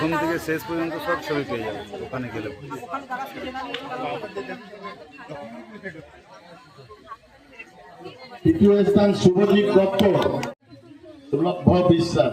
প্রথম থেকে শেষ পর্যন্ত সব ছবি পেয়ে যাবে ওখানে গেলে। তৃতীয় স্থান শুভজিৎ দত্ত। দুর্লভ বিশ্বাস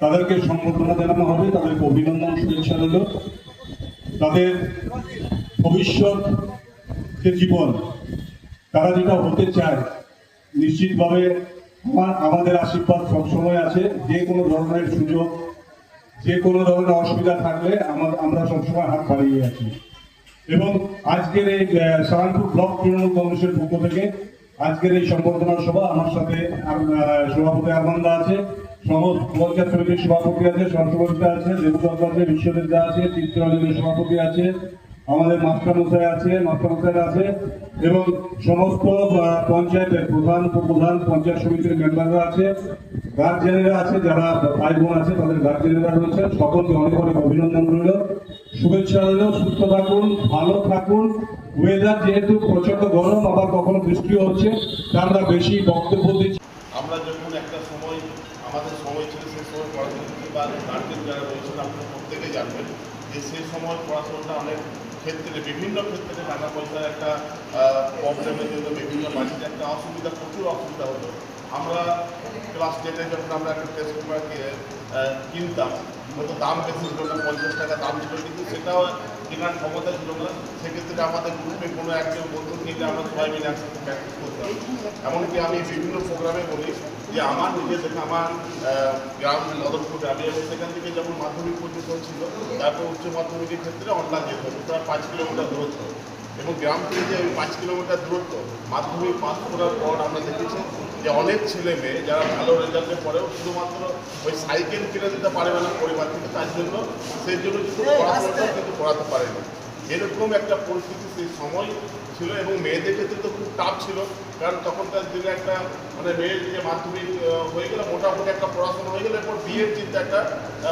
তাদেরকে সম্বর্ধনা জানানো হবে, তাদেরকে অভিনন্দন, শুভেচ্ছা রইল। তাদের ভবিষ্যৎ যে জীবন, তারা যেটা হতে চায়, নিশ্চিতভাবে আমার, আমাদের আশীর্বাদ সবসময় আছে। যে কোনো ধরনের সুযোগ, যে কোনো ধরনের অসুবিধা থাকলে আমার, আমরা সবসময় হাত বাড়িয়ে আছি। এবং আজকের এই সারানপুর ব্লক তৃণমূল কংগ্রেসের পক্ষ থেকে আজকের এই সম্বর্ধনা সভা আমার সাথে সভাপতি আরমান্দা আছে। সমস্ত পঞ্চায়েত সমিতির সভাপতি আছে সহসভাপতি আছে দেবদত্ত আছে বিশ্ববিদ্যা আছে, চিত্তরঞ্জনের সভাপতি আছে, আমাদের মাস্টারমশাই আছে মাস্টারমশাই আছে, এবং সমস্ত পঞ্চায়েতের প্রধান, উপপ্রধান পঞ্চায়েত সমিতির মেম্বাররা আছে, গার্জেনেরা আছে, যারা ভাই বোন আছে, তাদের গার্জেনেরা রয়েছে সকলকে অনেক অনেক অভিনন্দন রইল। শুভেচ্ছা রইল, সুস্থ থাকুন, ভালো থাকুন। ওয়েদার যেহেতু প্রচণ্ড গরম, আবার কখনো বৃষ্টিও হচ্ছে তা আমরা বেশি বক্তব্য দিচ্ছি আমরা যখন একটা সময় আমাদের সময় সময় পড়াশোনা বা গার্জেন যারা রয়েছেন আপনারা প্রত্যেকেই জানবেন যে সেই সময় পড়াশোনাটা অনেক ক্ষেত্রে, বিভিন্ন ক্ষেত্রে টাকা পয়সার একটা প্রবলেমের জন্য বিভিন্ন মানুষের একটা অসুবিধা, প্রচুর অসুবিধা হতো। আমরা ক্লাস টেনে যখন আমরা একটা টেস্ট কিনতাম হয়তো দাম বেশি ছিল না, পঞ্চাশ টাকা দাম ছিল, কিন্তু সেটাও কেনার ক্ষমতা ছিল না। সেক্ষেত্রে আমাদের গ্রুপে কোনো একজন বন্ধু নিলে আমরা সবাই মিলে একসাথে প্র্যাকটিস করতাম। এমনকি আমি বিভিন্ন প্রোগ্রামে বলি যে আমার নিজে থেকে আমার গ্রাম মদনপুরে আমি এবং সেখান থেকে যখন মাধ্যমিক পর্যন্ত ছিল, তারপর উচ্চ মাধ্যমিকের ক্ষেত্রে অনলাইন যেতে হতো প্রায় পাঁচ কিলোমিটার দূরত্ব। এবং গ্রাম থেকে যে পাঁচ কিলোমিটার দূরত্ব, মাধ্যমিক পাস করার পর আমরা দেখেছি যে অনেক ছেলে মেয়ে যারা ভালো রেজাল্টের পড়েও শুধুমাত্র ওই সাইকেল কিনে দিতে পারবে না পরিবার থেকে তার জন্য সেই জন্য কিন্তু পড়াশোনাটা কিন্তু করাতে পারেনি এরকম একটা পরিস্থিতি সেই সময় ছিল এবং মেয়েদের ক্ষেত্রে তো খুব টাফ ছিল কারণ তখনকার দিনে একটা মানে মেয়ের যে মাধ্যমিক হয়ে গেলে মোটামুটি একটা পড়াশোনা হয়ে গেলে এরপর বিয়ের চিন্তা একটা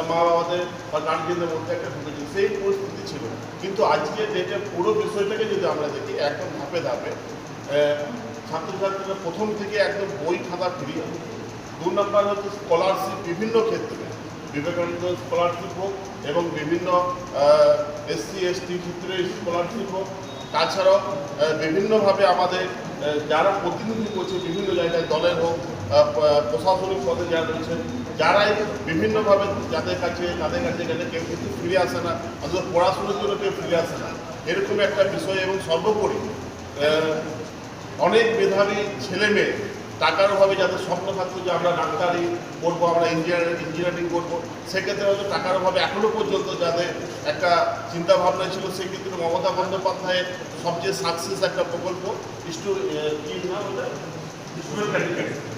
মা বাবাদের বা গার্জিয়ানদের মধ্যে একটা ঢুকে ঢুকেছিল সেই পরিস্থিতি ছিল। কিন্তু আজকে ডেটে পুরো বিষয়টাকে যদি আমরা দেখি একদম ধাপে ধাপে ছাত্রছাত্রীরা প্রথম থেকে একদম বই খাতা ফ্রি দু নম্বর হচ্ছে স্কলারশিপ বিভিন্ন ক্ষেত্রে। বিবেকানন্দ স্কলারশিপ হোক এবং বিভিন্ন এসসি এসটি ক্ষেত্রে স্কলারশিপ হোক। তাছাড়াও বিভিন্নভাবে আমাদের যারা প্রতিনিধি করছে বিভিন্ন জায়গায়, দলের হোক প্রশাসনিক পদে যারা রয়েছেন যারাই বিভিন্নভাবে যাদের কাছে, তাদের কাছে গেলে কেউ কিন্তু ফিরে আসে না, অথবা পড়াশোনার জন্য কেউ ফিরে আসে না। এরকম একটা বিষয় এবং সর্বোপরি অনেক মেধাবী ছেলে মেয়ে টাকার অভাবে যাদের স্বপ্ন থাকতো যে আমরা ডাক্তারি করব, আমরা ইঞ্জিনিয়ারিং ইঞ্জিনিয়ারিং করব, সেক্ষেত্রে হয়তো টাকার অভাবে এখনও পর্যন্ত যাদের একটা চিন্তাভাবনা ছিল সেক্ষেত্রে মমতা বন্দ্যোপাধ্যায়ের সবচেয়ে সাকসেস একটা প্রকল্প কি নাম ওটা? স্টুডেন্ট